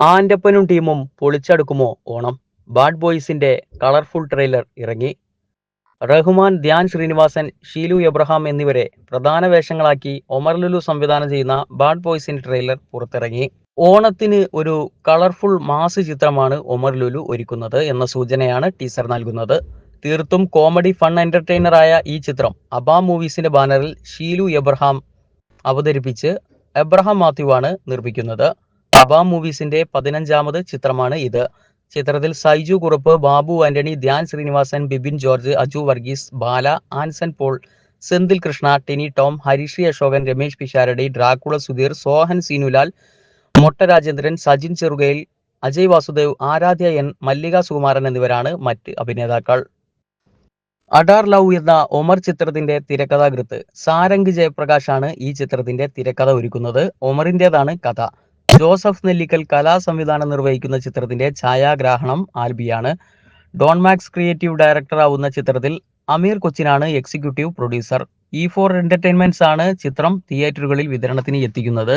ആന്റപ്പനും ടീമും പൊളിച്ചടുക്കുമോ ഓണം? ബാഡ് ബോയ്സിന്റെ കളർഫുൾ ട്രെയിലർ ഇറങ്ങി. റഹ്മാൻ ധ്യാൻ ശ്രീനിവാസൻ ഷീലു എബ്രഹാം എന്നിവരെ പ്രധാന വേഷങ്ങളാക്കി ഒമർ ലുലു സംവിധാനം ചെയ്യുന്ന ബാഡ് ബോയ്സിന്റെ ട്രെയിലർ പുറത്തിറങ്ങി. ഓണത്തിന് ഒരു കളർഫുൾ മാസ് ചിത്രമാണ് ഒമർ ലുലു ഒരുക്കുന്നത് എന്ന സൂചനയാണ് ടീസർ നൽകുന്നത്. തീർത്തും കോമഡി ഫൺ എന്റർടൈനറായ ഈ ചിത്രം അബാ മൂവീസിന്റെ ബാനറിൽ ഷീലു എബ്രഹാം അവതരിപ്പിച്ച് എബ്രഹാം മാത്യു ആണ് നിർമ്മിക്കുന്നത്. അബാ മൂവീസിന്റെ പതിനഞ്ചാമത് ചിത്രമാണ് ഇത്. ചിത്രത്തിൽ Saiju Kurup Babu Antony Dhyan Sreenivasan Bibin George Aju Varghese Bala Anson Paul Senthil Krishna Tini Tom Harisree Ashokan Ramesh Pisharody Dracula Sudheer Sohan Seenulal Motta Rajendran Sajin Cherukayil Ajay Vasudev Aradhya N Mallika Sukumaran എന്നിവരാണ് മറ്റ് അഭിനേതാക്കൾ. അഡാർ ലവ് എന്ന ഒമർ ചിത്രത്തിന്റെ തിരക്കഥാകൃത്ത്. സാരംഗ് ജയപ്രകാശാണ് ഈ ചിത്രത്തിന്റെ തിരക്കഥ ഒരുക്കുന്നത്. ഒമറിന്റേതാണ് കഥ. ജോസഫ് നെല്ലിക്കൽ കലാ സംവിധാനം നിർവഹിക്കുന്ന ചിത്രത്തിന്റെ ഛായാഗ്രാഹണം ആൽബിയാണ്. ഡോൺ മാക്സ് ക്രിയേറ്റീവ് ഡയറക്ടർ ആവുന്ന ചിത്രത്തിൽ Ameer കൊച്ചിനാണ് executive producer. E four entertainments ആണ് ചിത്രം തിയേറ്ററുകളിൽ വിതരണത്തിന് എത്തിക്കുന്നത്.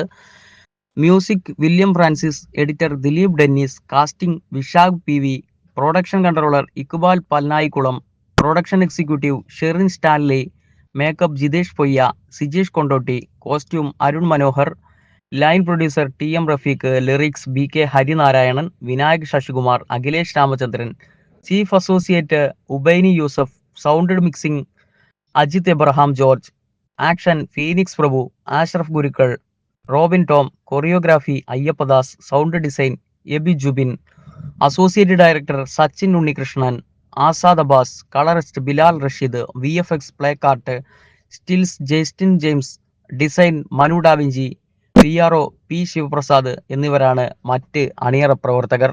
Music William Francis editor Dileep Dennis casting Vishak P V production controller Iqbal Palnaikulam production executive Sherin Stanley makeup Jithesh Poyya Sijesh Kondotty costume Arun Manohar line producer T M Rafeeq lyrics B K Harinarayanan Vinayak Sasikumar Akhilesh Ramachandran chief associate Ubaini Yusuf sound mixing Ajith Abraham George action Phoenix Prabhu Ashraf Gurukkal Robin Tom choreography Ayyappadas sound design Eby Jubin associate director Sachin Unnikrishnan Azad Abbas colourist Bilal Rasheed V F X play cart stills Justin James design Manu Davinci P R O P Sivaprasad എന്നിവരാണ് മറ്റ് അണിയറ പ്രവർത്തകർ.